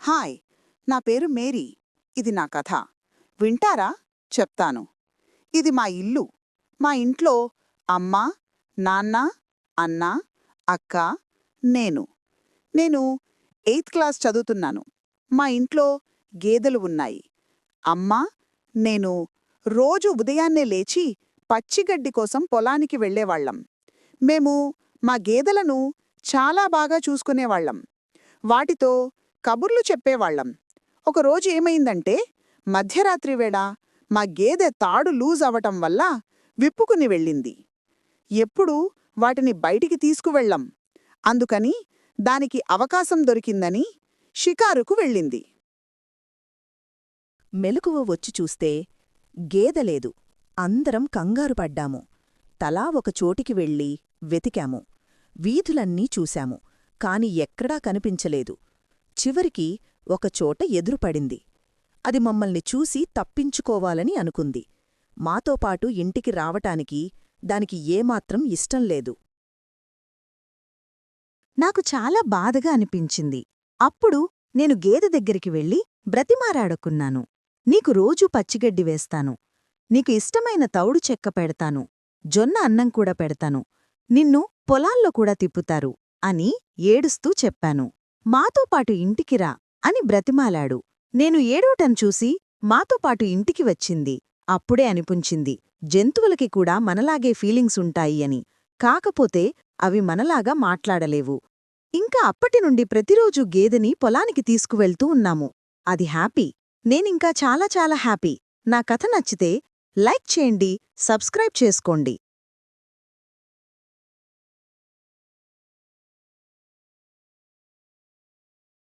Hi నా పేరు Mary. ఇది నా కథ. వింటారా? చెప్తాను. ఇది మా ఇల్లు. మా ఇంట్లో అమ్మ నాన్న అన్న అక్క నేను. నేను ఎయిత్ క్లాస్ చదువుతున్నాను. మా ఇంట్లో గేదెలు ఉన్నాయి. అమ్మ నేను రోజు ఉదయాన్నే లేచి పచ్చిగడ్డి కోసం పొలానికి వెళ్ళేవాళ్ళం మేము మా గేదెలను చాలా బాగా చూసుకునేవాళ్ళం వాటితో కబుర్లు చెప్పేవాళ్ళం. ఒకరోజు ఏమైందంటే మధ్యరాత్రి వేళ మా గేదె తాడు లూజ్ అవటం వల్ల విప్పుకుని వెళ్ళింది. ఎప్పుడూ వాటిని బయటికి తీసుకువెళ్ళం. అందుకని దానికి అవకాశం దొరికిందని షికారుకు వెళ్ళింది. మెలకువ వచ్చి చూస్తే గేదలేదు అందరం కంగారు పడ్డాము. తలా ఒక చోటికి వెళ్ళి వెతికాము. వీధులన్నీ చూశాము. కాని ఎక్కడా కనిపించలేదు. చివరికి ఒకచోట ఎదురుపడింది. అది మమ్మల్ని చూసి తప్పించుకోవాలని అనుకుంది. మాతో పాటు ఇంటికి రావటానికి దానికి ఏమాత్రం ఇష్టం లేదు. నాకు చాలా బాధగా అనిపించింది. అప్పుడు నేను గేదె దగ్గరికి వెళ్ళి బ్రతిమారాడుకున్నాను నీకు రోజూ పచ్చిగడ్డి వేస్తాను. నీకు ఇష్టమైన తౌడు చెక్క పెడతాను. జొన్న అన్నం కూడా పెడతాను. నిన్ను పొలాల్లో కూడా తిప్పుతారు అని ఏడుస్తూ చెప్పాను. మాతో పాటు ఇంటికిరా అని బ్రతిమాలాడు. నేను ఏడవటం చూసి మాతో పాటు ఇంటికి వచ్చింది. అప్పుడే అనిపించింది జంతువులకి కూడా మనలాగే ఫీలింగ్స్ ఉంటాయి అని. కాకపోతే అవి మనలాగా మాట్లాడలేవు. ఇంకా అప్పటినుండి ప్రతిరోజూ ప్రతిరోజు గేదెని పొలానికి తీసుకువెళ్తూ ఉన్నాము. అది హ్యాపీ. నేనింకా చాలా చాలా హ్యాపీ. నా కథ నచ్చితే లైక్ చేయండి సబ్స్క్రైబ్ చేసుకోండి.